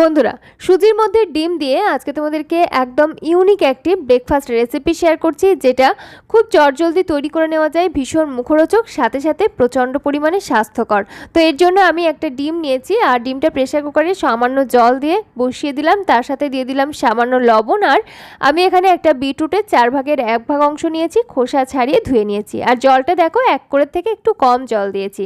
বন্ধুরা, সুজির মধ্যে ডিম দিয়ে আজকে তোমাদেরকে একদম ইউনিক একটি ব্রেকফাস্ট রেসিপি শেয়ার করছি, যেটা খুব চটজলদি তৈরি করে নেওয়া যায়, ভীষণ মুখরোচক, সাথে সাথে প্রচণ্ড পরিমাণে স্বাস্থ্যকর। তো এর জন্য আমি একটা ডিম নিয়েছি, আর ডিমটা প্রেশার কুকারে সামান্য জল দিয়ে বসিয়ে দিলাম, তার সাথে দিয়ে দিলাম সামান্য লবণ, আর আমি এখানে একটা বিটরুটের চার ভাগের এক ভাগ অংশ নিয়েছি, খোসা ছাড়িয়ে ধুয়ে নিয়েছি। আর জলটা দেখো, এক করে থেকে একটু কম জল দিয়েছি।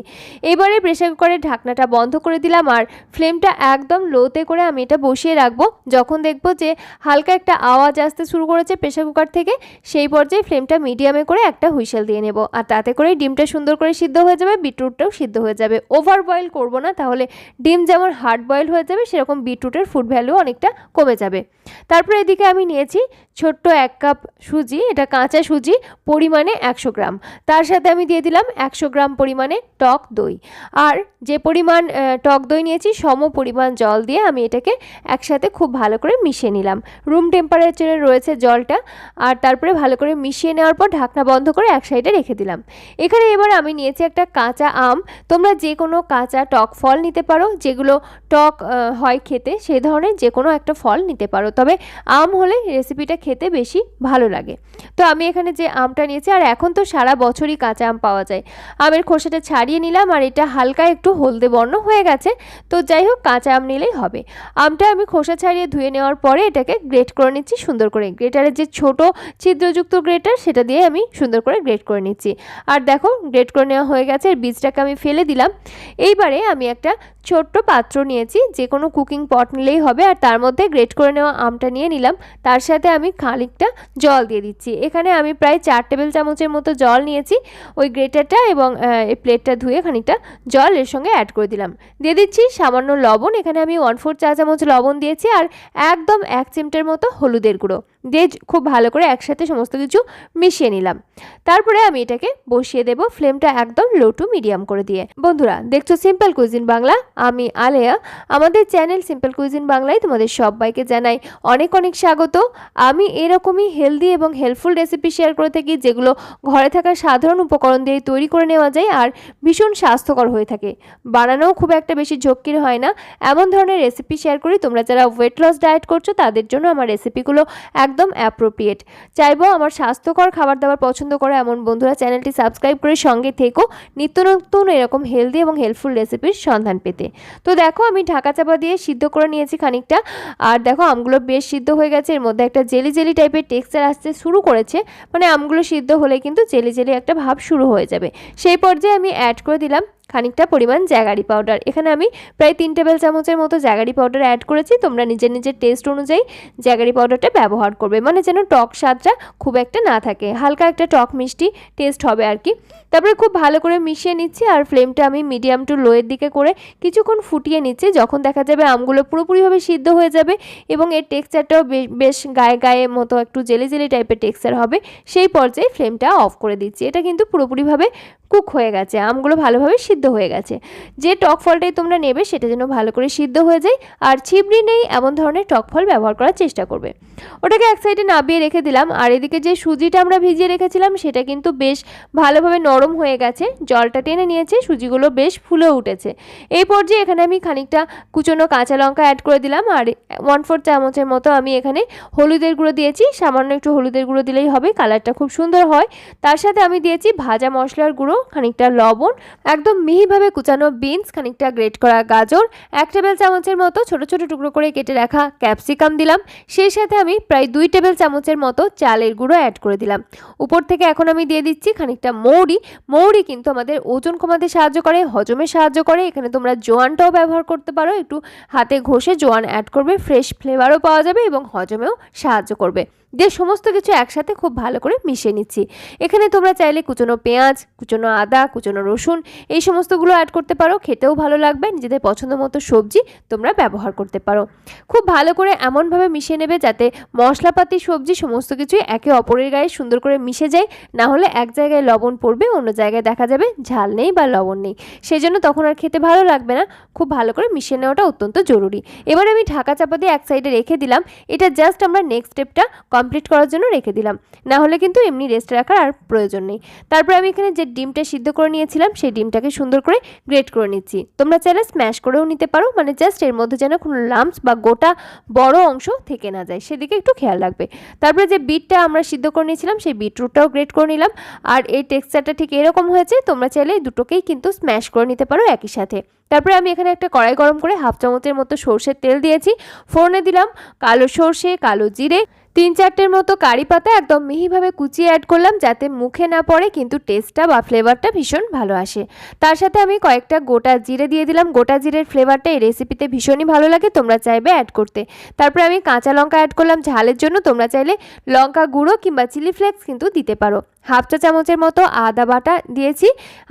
এবারে প্রেশার কুকারের ঢাকনাটা বন্ধ করে দিলাম, আর ফ্লেমটা একদম লোতে করে আমি এটা বসিয়ে রাখব। যখন দেখব যে হালকা একটা আওয়াজ আসতে শুরু করেছে প্রেশার কুকার থেকে, সেই পর্যায়ে ফ্লেমটা মিডিয়ামে করে একটা হুইসেল দিয়ে নেব। আর তাতে করে ডিমটা সুন্দর করে সিদ্ধ হয়ে যাবে, বিটরুটটাও সিদ্ধ হয়ে যাবে। ওভার বয়েল করব না, তাহলে ডিম যেমন হার্ড বয়েল হয়ে যাবে, সেরকম বিটরুটের ফুড ভ্যালু অনেকটা কমে যাবে। তারপরে এদিকে আমি নিয়েছি ছোট্ট এক কাপ সুজি, এটা কাঁচা সুজি, পরিমাণে একশো গ্রাম। তার সাথে আমি দিয়ে দিলাম একশো গ্রাম পরিমাণে টক দই। আর যে পরিমাণ টক দই নিয়েছি, সম পরিমাণ জল দিয়ে আমি এটাকে একসাথে খুব ভালো করে মিশিয়ে নিলাম। রুম টেম্পারেচারে রয়েছে জলটা, আর তারপরে ভালো করে মিশিয়ে নেওয়ার পর ঢাকনা বন্ধ করে এক সাইডে রেখে দিলাম। এখানে এবার আমি নিয়েছি একটা কাঁচা আম। তোমরা যে কোনো কাঁচা টক ফল নিতে পারো, যেগুলো টক হয় খেতে, সে ধরনের যে কোনো একটা ফল নিতে পারো। তবে আম হলে রেসিপিটা খেতে বেশি ভালো লাগে। তো আমি এখানে যে আমটা নিয়েছি, আর এখন তো সারা বছরই কাঁচা আম পাওয়া যায়। আমের খোসাটা ছাড়িয়ে নিলাম, আর এটা হালকা একটু হলদে বর্ণ হয়ে গেছে। তো যাই হোক, কাঁচা আম নিলেই হবে। আমটা আমি খোসা ছাড়িয়ে ধুয়ে নেওয়ার পরে এটাকে গ্রেট করে নিচ্ছি, সুন্দর করে। গ্রেটারের যে ছোট ছিদ্রযুক্ত গ্রেটার সেটা দিয়ে আমি সুন্দর করে গ্রেট করে নিচ্ছি। আর দেখো গ্রেট করে নেওয়া হয়ে গেছে বীজটাকে আমি ফেলে দিলাম। এইবারে আমি একটা ছোট্ট পাত্র নিয়েছি, যে কোনো কুকিং পট নিলেই হবে, আর তার মধ্যে গ্রেট করে নেওয়া আমটা নিয়ে নিলাম। তার সাথে আমি খানিকটা জল দিয়ে দিচ্ছি। এখানে আমি প্রায় চার টেবিল চামচের মতো জল নিয়েছি। ওই গ্রেটারটা এবং প্লেটটা ধুয়ে খানিকটা জল এর সঙ্গে অ্যাড করে দিলাম। দিয়ে দিচ্ছি সামান্য লবণ। এখানে আমি ওয়ান ফোর চা চামচ লবণ দিয়েছি আর একদম এক চিমটের মতো হলুদের গুঁড়ো। দিয়ে খুব ভালো করে একসাথে সমস্ত কিছু মিশিয়ে নিলাম। তারপরে আমি এটাকে বসিয়ে দেব ফ্লেমটা একদম লো টু মিডিয়াম করে দিয়ে। বন্ধুরা, দেখছ সিম্পল কুইজিন বাংলা? আমি আলেয়া। আমাদের চ্যানেল সিম্পল কুইজিন বাংলায় তোমাদের সবাইকে জানাই অনেক অনেক স্বাগত। আমি এরকমই হেলদি এবং হেল্পফুল রেসিপি শেয়ার করে থাকি যেগুলো ঘরে থাকা সাধারণ উপকরণ দিয়ে তৈরি করে নেওয়া যায় আর ভীষণ স্বাস্থ্যকর হয়ে থাকে। বানানোও খুব একটা বেশি ঝক্কির হয় না। এমন ধরনের রেসিপি শেয়ার করি তোমরা যারা ওয়েট লস ডায়েট করছ তাদের জন্য আমার রেসিপিগুলো একদম অ্যাপ্রোপ্রিয়েট চাইব আমার স্বাস্থ্যকর খাবার দাবার পছন্দ করে এমন বন্ধুরা, চ্যানেলটি সাবস্ক্রাইব করে সঙ্গে থেকো নিত্য নতুন এরকম হেলদি এবং হেল্পফুল রেসিপির সন্ধান পেতে। তো দেখো আমি ঢাকা চাপা দিয়ে সিদ্ধ করে নিয়েছি খানিকটা। আর দেখো আমগুলো বেশ সিদ্ধ হয়ে গেছে, এর মধ্যে একটা জেলি জেলি টাইপের টেক্সচার আসতে শুরু করেছে। মানে আমগুলো সিদ্ধ হলে কিন্তু জেলি জেলি একটা ভাব শুরু হয়ে যাবে। সেই পর্যায়ে আমি অ্যাড করে দিলাম খানিকটা পরিমাণ জ্যাগারি পাউডার এখানে আমি প্রায় তিন টেবিল চামচের মতো জ্যাগারি পাউডার অ্যাড করেছি। তোমরা নিজের নিজের টেস্ট অনুযায়ী জ্যাগারি পাউডারটা ব্যবহার করবে। মানে যেন টক স্বাদটা খুব একটা না থাকে। হালকা একটা টক মিষ্টি টেস্ট হবে আর কি তারপরে খুব ভালো করে মিশিয়ে নিচ্ছি আর ফ্লেমটা আমি মিডিয়াম টু লোয়ের দিকে করে কিছুক্ষণ ফুটিয়ে নিচ্ছি। যখন দেখা যাবে আমগুলো পুরোপুরিভাবে সিদ্ধ হয়ে যাবে এবং এর টেক্সচারটাও বেশ গায়ে গায়ে মতো একটু জেলি জেলি টাইপের টেক্সচার হবে, সেই পর্যায়ে ফ্লেমটা অফ করে দিচ্ছি। এটা কিন্তু পুরোপুরিভাবে কুক হয়ে গেছে, আমগুলো ভালোভাবে সিদ্ধ হয়ে গেছে। যে টক ফলটাই তোমরা নেবে সেটা যেন ভালো করে সিদ্ধ হয়ে যায়, আর ছিবড়ি নেই এমন ধরনের টক ফল ব্যবহার করার চেষ্টা করবে। ওটাকে এক সাইডে নাবিয়ে রেখে দিলাম। আর এদিকে যে সুজিটা আমরা ভিজিয়ে রেখেছিলাম, সেটা কিন্তু বেশ ভালোভাবে নরম হয়ে গেছে। জলটা টেনে নিয়েছে, সুজিগুলো বেশ ফুলে উঠেছে। এই পর্যায়ে এখানে আমি খানিকটা কুচনো কাঁচা লঙ্কা অ্যাড করে দিলাম। আর ওয়ান ফোর চামচের মতো আমি এখানে হলুদের গুঁড়ো দিয়েছি। সামান্য একটু হলুদের গুঁড়ো দিলেই হবে, কালারটা খুব সুন্দর হয়। তার সাথে আমি দিয়েছি ভাজা মশলার গুঁড়ো, খানিকটা লবণ, একদম মিহিভাবে কুচানো বিনস খানিকটা গ্রেট করা গাজর। এক টেবিল চামচের মতো ছোট ছোট টুকরো করে কেটে রাখা ক্যাপসিকাম দিলাম। সেই সাথে আমি প্রায় দুই টেবিল চামচের মতো চালের গুঁড়ো অ্যাড করে দিলাম। উপর থেকে এখন আমি দিয়ে দিচ্ছি খানিকটা মৌরি। মৌরি কিন্তু আমাদের ওজন কমাতে সাহায্য করে, হজমে সাহায্য করে। এখানে তোমরা জোয়ানটাও ব্যবহার করতে পারো। একটু হাতে ঘষে জোয়ান অ্যাড করবে ফ্রেশ ফ্লেভারও পাওয়া যাবে এবং হজমেও সাহায্য করবে। দিয়ে সমস্ত কিছু একসাথে খুব ভালো করে মিশিয়ে নিচ্ছি। এখানে তোমরা চাইলে কুচনো পেঁয়াজ, কুচনো আদা, কুচনো রসুন, এই সমস্তগুলো অ্যাড করতে পারো। খেতেও ভালো লাগবে, নিজেদের পছন্দ মতো সবজি তোমরা ব্যবহার করতে পারো। খুব ভালো করে এমনভাবে মিশিয়ে নেবে যাতে মশলাপাতি, সবজি সমস্ত কিছুই একে অপরের গায়ে সুন্দর করে মিশে যায়। না হলে এক জায়গায় লবণ পড়বে, অন্য জায়গায় দেখা যাবে ঝাল নেই বা লবণ নেই। সেই জন্য তখন আর খেতে ভালো লাগবে না। খুব ভালো করে মিশিয়ে নেওয়াটা অত্যন্ত জরুরি। এবার আমি ঢাকা চাপা দিয়ে এক সাইডে রেখে দিলাম। এটা জাস্ট আমরা নেক্সট স্টেপটা কমপ্লিট করার জন্য রেখে দিলাম। না হলে কিন্তু এমনি রেস্ট রাখার আর প্রয়োজন নেই। তারপর আমি এখানে যে ডিমটা সিদ্ধ করে নিয়েছিলাম, সেই ডিমটাকে সুন্দর করে গ্রেট করে নিচ্ছি। তোমরা চাইলে স্ম্যাশ করেও নিতে পারো মানে জাস্ট এর মধ্যে যেন কোনো লাম্পস বা গোটা বড় অংশ থেকে না যায়। সেদিকে একটু খেয়াল রাখবে। তারপরে যে বিটটা আমরা সিদ্ধ করে নিয়েছিলাম, সেই বিটরুটটাও গ্রেট করে নিলাম। আর এই টেক্সচারটা ঠিক এরকম হয়েছে, তোমরা চাইলে দুটোকেই কিন্তু স্ম্যাশ করে নিতে পারো একই সাথে। তারপরে আমি এখানে একটা কড়াই গরম করে হাফ চামচের মতো সর্ষের তেল দিয়েছি। ফোড়নে দিলাম কালো সর্ষে, কালো জিরে তিন চারটের মতো কারি পাতা একদম মিহিভাবে কুচিয়ে অ্যাড করলাম যাতে মুখে না পড়ে, কিন্তু টেস্টটা বা ফ্লেভারটা ভীষণ ভালো আসে। তার সাথে আমি কয়েকটা গোটা জিরে দিয়ে দিলাম। গোটা জিরের ফ্লেভারটা এই রেসিপিতে ভীষণই ভালো লাগে, তোমরা চাইবে অ্যাড করতে। তারপরে আমি কাঁচা লঙ্কা অ্যাড করলাম। ঝালের জন্য তোমরা চাইলে লঙ্কা গুঁড়ো কিংবা চিলি ফ্লেক্স কিন্তু দিতে পারো। হাফ চা চামচের মতো আদা বাটা দিয়েছি।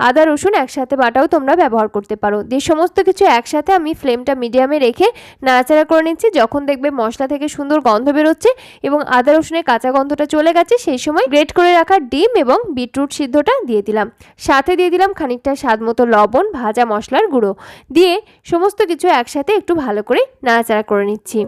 আদা, রসুন একসাথে বাটাও তোমরা ব্যবহার করতে পারো। দিয়ে সমস্ত কিছু একসাথে আমি ফ্লেমটা মিডিয়ামে রেখে নাড়াচাড়া করে নিচ্ছি। যখন দেখবে মশলা থেকে সুন্দর গন্ধ বেরোচ্ছে এবং আদা, রসুনের কাঁচা গন্ধটা চলে গেছে, সেই সময় গ্রেট করে রাখা ডিম এবং বিটরুট সিদ্ধটা দিয়ে দিলাম। সাথে দিয়ে দিলাম খানিকটা স্বাদ মতো লবণ, ভাজা মশলার গুঁড়ো। দিয়ে সমস্ত কিছু একসাথে একটু ভালো করে নাড়াচাড়া করে নিচ্ছি।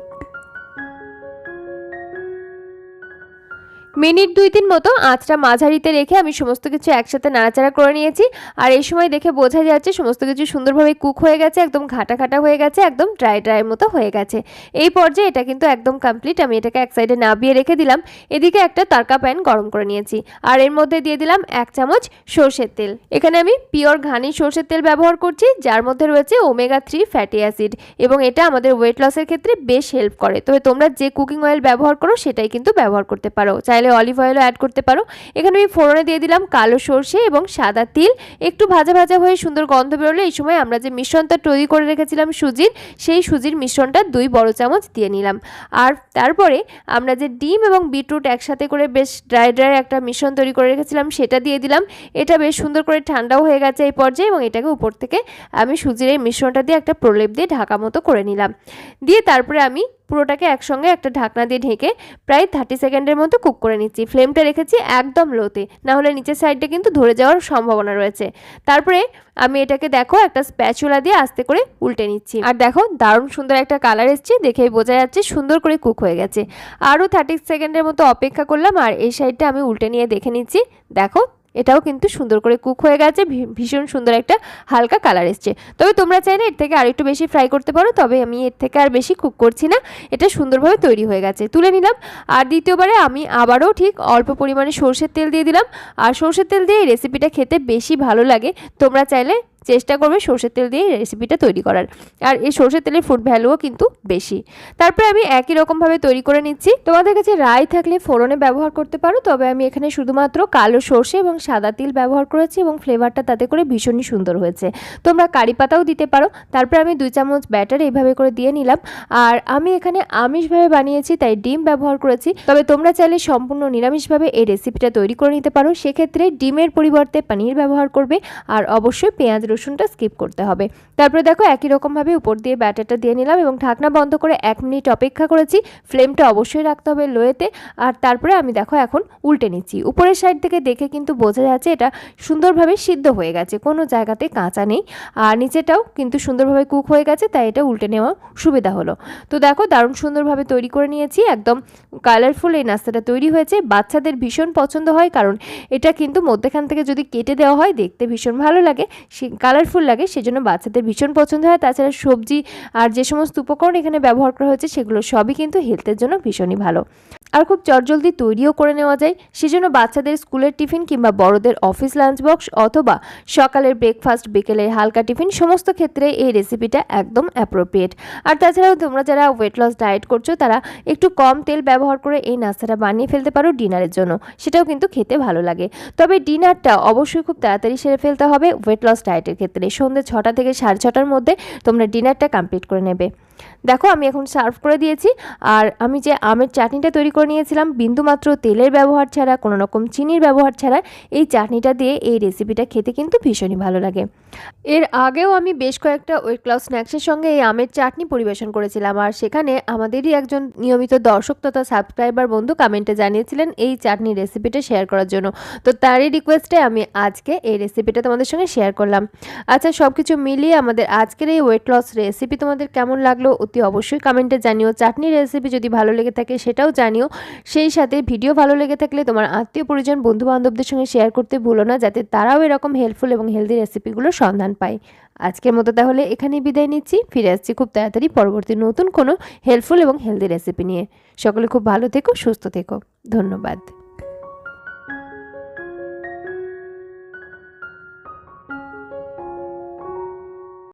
মিনিট দুই তিন মতো আঁচটা মাঝারিতে রেখে আমি সমস্ত কিছু একসাথে নাড়াচাড়া করে নিয়েছি। আর এই সময় দেখে বোঝা যাচ্ছে সমস্ত কিছু সুন্দরভাবে কুক হয়ে গেছে, একদম ঘাটা ঘাটা হয়ে গেছে, একদম ড্রাই ড্রাই মতো হয়ে গেছে। এই পর্যায়ে এটা কিন্তু একদম কমপ্লিট আমি এটাকে এক সাইডে নাবিয়ে রেখে দিলাম। এদিকে একটা তারকা প্যান গরম করে নিয়েছি। আর এর মধ্যে দিয়ে দিলাম এক চামচ সর্ষের তেল। এখানে আমি পিওর ঘানি সর্ষের তেল ব্যবহার করছি, যার মধ্যে রয়েছে ওমেগা থ্রি ফ্যাটি অ্যাসিড এবং এটা আমাদের ওয়েট লসের ক্ষেত্রে বেশ হেল্প করে। তবে তোমরা যে কুকিং অয়েল ব্যবহার করো, সেটাই কিন্তু ব্যবহার করতে পারো। চাইলে অলিভ অয়েলও অ্যাড করতে পারো। এখানে আমি ফোড়নে দিয়ে দিলাম কালো সর্ষে এবং সাদা তিল। একটু ভাজা ভাজা হয়ে সুন্দর গন্ধ বেরোলে এই সময় আমরা যে মিশ্রণটা তৈরি করে রেখেছিলাম সুজির, সেই সুজির মিশ্রণটা দুই বড় চামচ দিয়ে নিলাম। আর তারপরে আমরা যে ডিম এবং বিটরুট একসাথে করে বেশ ড্রাই ড্রাই একটা মিশ্রণ তৈরি করে রেখেছিলাম, সেটা দিয়ে দিলাম। এটা বেশ সুন্দর করে ঠান্ডাও হয়ে গেছে এই পর্যায়ে এবং এটাকে উপর থেকে আমি সুজির এই মিশ্রণটা দিয়ে একটা প্রলেপ দিয়ে ঢাকা মতো করে নিলাম। দিয়ে তারপরে আমি পুরোটাকে একসঙ্গে একটা ঢাকনা দিয়ে ঢেকে প্রায় থার্টি সেকেন্ডের মতো কুক করে নিচ্ছি। ফ্লেমটা রেখেছি একদম লোতে না হলে নিচের সাইডটা কিন্তু ধরে যাওয়ার সম্ভাবনা রয়েছে। তারপরে আমি এটাকে দেখো একটা স্প্যাচুলা দিয়ে আস্তে করে উল্টে নিচ্ছি। আর দেখো দারুণ সুন্দর একটা কালার এসছে, দেখেই বোঝা যাচ্ছে সুন্দর করে কুক হয়ে গেছে। আরও থার্টি সেকেন্ডের মতো অপেক্ষা করলাম আর এই সাইডটা আমি উল্টে নিয়ে দেখে নিচ্ছি। দেখো এটাও কিন্তু সুন্দর করে কুক হয়ে গেছে ভীষণ সুন্দর একটা হালকা কালার এসছে। তবে তোমরা চাইলে এর থেকে আরেকটু বেশি ফ্রাই করতে পারো, তবে আমি এর থেকে আর বেশি কুক করছি না, এটা সুন্দরভাবে তৈরি হয়ে গেছে। তুলে নিলাম, আর দ্বিতীয়বারে আমি আবারও ঠিক অল্প পরিমাণে সর্ষের তেল দিয়ে দিলাম। আর সর্ষের তেল দিয়ে এই রেসিপিটা খেতে বেশি ভালো লাগে, তোমরা চাইলে চেষ্টা করবে সর্ষের তেল দিয়ে রেসিপিটা তৈরি করার। আর এই সর্ষের তেলের ফুড ভ্যালুও কিন্তু বেশি। তারপরে আমি একই রকমভাবে তৈরি করে নিচ্ছি। তোমাদের কাছে রাই থাকলে ফোড়নে ব্যবহার করতে পারো, তবে আমি এখানে শুধুমাত্র কালো সর্ষে এবং সাদা তিল ব্যবহার করেছি এবং ফ্লেভারটা তাতে করে ভীষণই সুন্দর হয়েছে। তোমরা কারি পাতাও দিতে পারো। তারপরে আমি দুই চামচ ব্যাটার এইভাবে করে দিয়ে নিলাম। আর আমি এখানে আমিষভাবে বানিয়েছি, তাই ডিম ব্যবহার করেছি। তবে তোমরা চাইলে সম্পূর্ণ নিরামিষভাবে এই রেসিপিটা তৈরি করে নিতে পারো। সেক্ষেত্রে ডিমের পরিবর্তে পানির ব্যবহার করবে। আর অবশ্যই পেঁয়াজ রসুনটা স্কিপ করতে হবে। তারপরে দেখো একই রকমভাবে উপর দিয়ে ব্যাটারটা দিয়ে নিলাম এবং ঢাকনা বন্ধ করে এক মিনিট অপেক্ষা করেছি। ফ্লেমটা অবশ্যই রাখতে হবে লোয়েতে। আর তারপরে আমি দেখো এখন উল্টে নিচ্ছি। উপরের সাইড থেকে দেখে কিন্তু বোঝা যাচ্ছে এটা সুন্দরভাবে সিদ্ধ হয়ে গেছে। কোনো জায়গাতে কাঁচা নেই। আর নিচেটাও কিন্তু সুন্দরভাবে কুক হয়ে গেছে, তাই এটা উল্টে নেওয়া সুবিধা হলো। তো দেখো দারুণ সুন্দরভাবে তৈরি করে নিয়েছি। একদম কালারফুল এই নাস্তাটা তৈরি হয়েছে। বাচ্চাদের ভীষণ পছন্দ হয়, কারণ এটা কিন্তু মধ্যেখান থেকে যদি কেটে দেওয়া হয়, দেখতে ভীষণ ভালো লাগে। কালারফুল লাগে, সেজন্য বাচ্চাদের ভীষণ পছন্দ হয়। তাছাড়া সবজি আর যে সমস্ত উপকরণ এখানে ব্যবহার করা হয়েছে, সেগুলো সবই কিন্তু হেলথের জন্য ভীষণই ভালো। আর খুব চটজলদি তৈরিও করে নেওয়া যায়, সেজন্য বাচ্চাদের স্কুলের টিফিন কিংবা বড়দের অফিস লাঞ্চ বক্স অথবা সকালের ব্রেকফাস্ট বিকেলের হালকা টিফিন, সমস্ত ক্ষেত্রে এই রেসিপিটা একদম অ্যাপ্রোপ্রিয়েট আর তাছাড়াও তোমরা যারা ওয়েট লস ডায়েট করছ, তারা একটু কম তেল ব্যবহার করে এই নাস্তাটা বানিয়ে ফেলতে পারো ডিনারের জন্য, সেটাও কিন্তু খেতে ভালো লাগে। তবে ডিনারটা অবশ্যই খুব তাড়াতাড়ি সেরে ফেলতে হবে ওয়েট লস ডায়েটের ক্ষেত্রে। সন্ধ্যে ছটা থেকে সাড়ে ছটার মধ্যে তোমরা ডিনারটা কমপ্লিট করে নেবে। দেখো, আমি এখন সার্ভ করে দিয়েছি। আর আমি যে আমের চাটনিটা তৈরি করে নিয়েছিলাম, বিন্দুমাত্র তেলের ব্যবহার ছাড়া, কোনো রকম চিনির ব্যবহার ছাড়া, এই চাটনিটা দিয়ে এই রেসিপিটা খেতে কিন্তু ভীষণই ভালো লাগে। এর আগেও আমি বেশ কয়েকটা ওয়েট লস স্ন্যাক্সের সঙ্গে এই আমের চাটনি পরিবেশন করেছিলাম। আর সেখানে আমাদেরই একজন নিয়মিত দর্শক তথা সাবস্ক্রাইবার বন্ধু কমেন্টে জানিয়েছিলেন এই চাটনি রেসিপিটা শেয়ার করার জন্য। তো তারই রিকোয়েস্টে আমি আজকে এই রেসিপিটা তোমাদের সঙ্গে শেয়ার করলাম। আচ্ছা সব কিছু মিলিয়ে আমাদের আজকের এই ওয়েট লস রেসিপি তোমাদের কেমন লাগল? অতি অবশ্যই কমেন্টে জানিও। চাটনির রেসিপি যদি ভালো লেগে থাকে সেটাও জানিও। সেই সাথে ভিডিও ভালো লেগে থাকলে তোমার আত্মীয় পরিজন বন্ধু বান্ধবদের সঙ্গে শেয়ার করতে ভুলো না যাতে তারাও এরকম হেল্পফুল এবং হেলদি রেসিপিগুলোর সন্ধান পায়। আজকের মতো তাহলে এখানেই বিদায় নিচ্ছি। ফিরে আসছি খুব তাড়াতাড়ি পরবর্তী নতুন কোনো হেল্পফুল এবং হেলদি রেসিপি নিয়ে। সকলে খুব ভালো থেকো, সুস্থ থেকো। ধন্যবাদ।